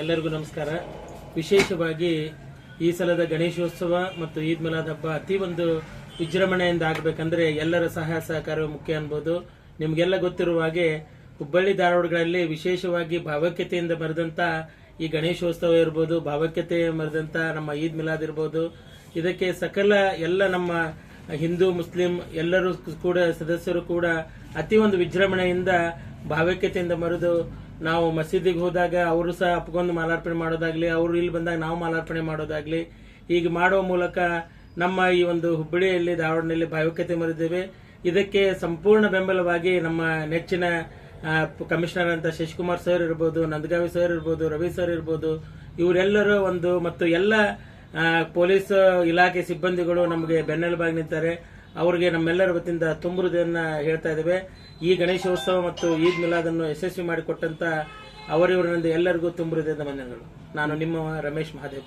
ಎಲ್ಲರಿಗೂ ನಮಸ್ಕಾರ. ವಿಶೇಷವಾಗಿ ಈ ಸಲದ ಗಣೇಶೋತ್ಸವ ಮತ್ತು ಈದ್ ಮಿಲಾದ್ ಹಬ್ಬ ಅತಿ ಒಂದು ವಿಜೃಂಭಣೆಯಿಂದ ಆಗಬೇಕಂದ್ರೆ ಎಲ್ಲರ ಸಹಾಯ ಸಹಕಾರ ಮುಖ್ಯ ಅನ್ಬೋದು. ನಿಮಗೆಲ್ಲ ಗೊತ್ತಿರುವ ಹಾಗೆ ಹುಬ್ಬಳ್ಳಿ ಧಾರವಾಡಗಳಲ್ಲಿ ವಿಶೇಷವಾಗಿ ಭಾವೈಕ್ಯತೆಯಿಂದ ಬರೆದಂತ ಈ ಗಣೇಶೋತ್ಸವ ಇರ್ಬೋದು, ಭಾವೈಕ್ಯತೆ ಮರೆದಂತ ನಮ್ಮ ಈದ್ ಮಿಲಾದ್ ಇರ್ಬೋದು. ಇದಕ್ಕೆ ಸಕಲ ಎಲ್ಲ ನಮ್ಮ ಹಿಂದೂ, ಮುಸ್ಲಿಂ ಎಲ್ಲರೂ ಕೂಡ, ಸದಸ್ಯರು ಕೂಡ ಅತಿ ಒಂದು ವಿಜೃಂಭಣೆಯಿಂದ ಭಾವೈಕ್ಯತೆಯಿಂದ ಮರೆದು ನಾವು ಮಸೀದಿಗೆ ಹೋದಾಗ ಅವರು ಸಹ ಅಪ್ಕೊಂಡು ಮಾಲಾರ್ಪಣೆ ಮಾಡೋದಾಗ್ಲಿ, ಅವರು ಇಲ್ಲಿ ಬಂದಾಗ ನಾವು ಮಾಲಾರ್ಪಣೆ ಮಾಡೋದಾಗ್ಲಿ, ಹೀಗೆ ಮಾಡುವ ಮೂಲಕ ನಮ್ಮ ಈ ಒಂದು ಹುಬ್ಬಳ್ಳಿಯಲ್ಲಿ ಧಾರವಾಡನಲ್ಲಿ ಭಾವೈಕ್ಯತೆ ಮರೆದಿದ್ದೇವೆ ಇದಕ್ಕೆ ಸಂಪೂರ್ಣ ಬೆಂಬಲವಾಗಿ ನಮ್ಮ ನೆಚ್ಚಿನ ಕಮಿಷನರ್ ಅಂತ ಶಶಿಕುಮಾರ್ ಸರ್ ಇರ್ಬೋದು, ನಂದಗಾವಿ ಸರ್ ಇರ್ಬೋದು, ರವಿ ಸರ್ ಇರ್ಬೋದು, ಇವರೆಲ್ಲರೂ ಒಂದು ಮತ್ತು ಎಲ್ಲ ಪೊಲೀಸ್ ಇಲಾಖೆ ಸಿಬ್ಬಂದಿಗಳು ನಮಗೆ ಬೆನ್ನೆಲುಬಾಗಿ ನಿಂತಾರೆ. ಅವರಿಗೆ ನಮ್ಮೆಲ್ಲರ ವತಿಯಿಂದ ತುಂಬುವುದನ್ನ ಹೇಳ್ತಾ ಇದ್ದೇವೆ. ಈ ಗಣೇಶೋತ್ಸವ ಮತ್ತು ಈದ್ ಮಿಲಾದನ್ನು ಯಶಸ್ವಿ ಮಾಡಿಕೊಟ್ಟಂತ ಅವರಿವರಿಂದ ಎಲ್ಲರಿಗೂ ತುಂಬುವುದರಿಂದ ವಂದನೆಗಳು. ನಾನು ನಿಮ್ಮ ರಮೇಶ್ ಮಹಾದೇವ್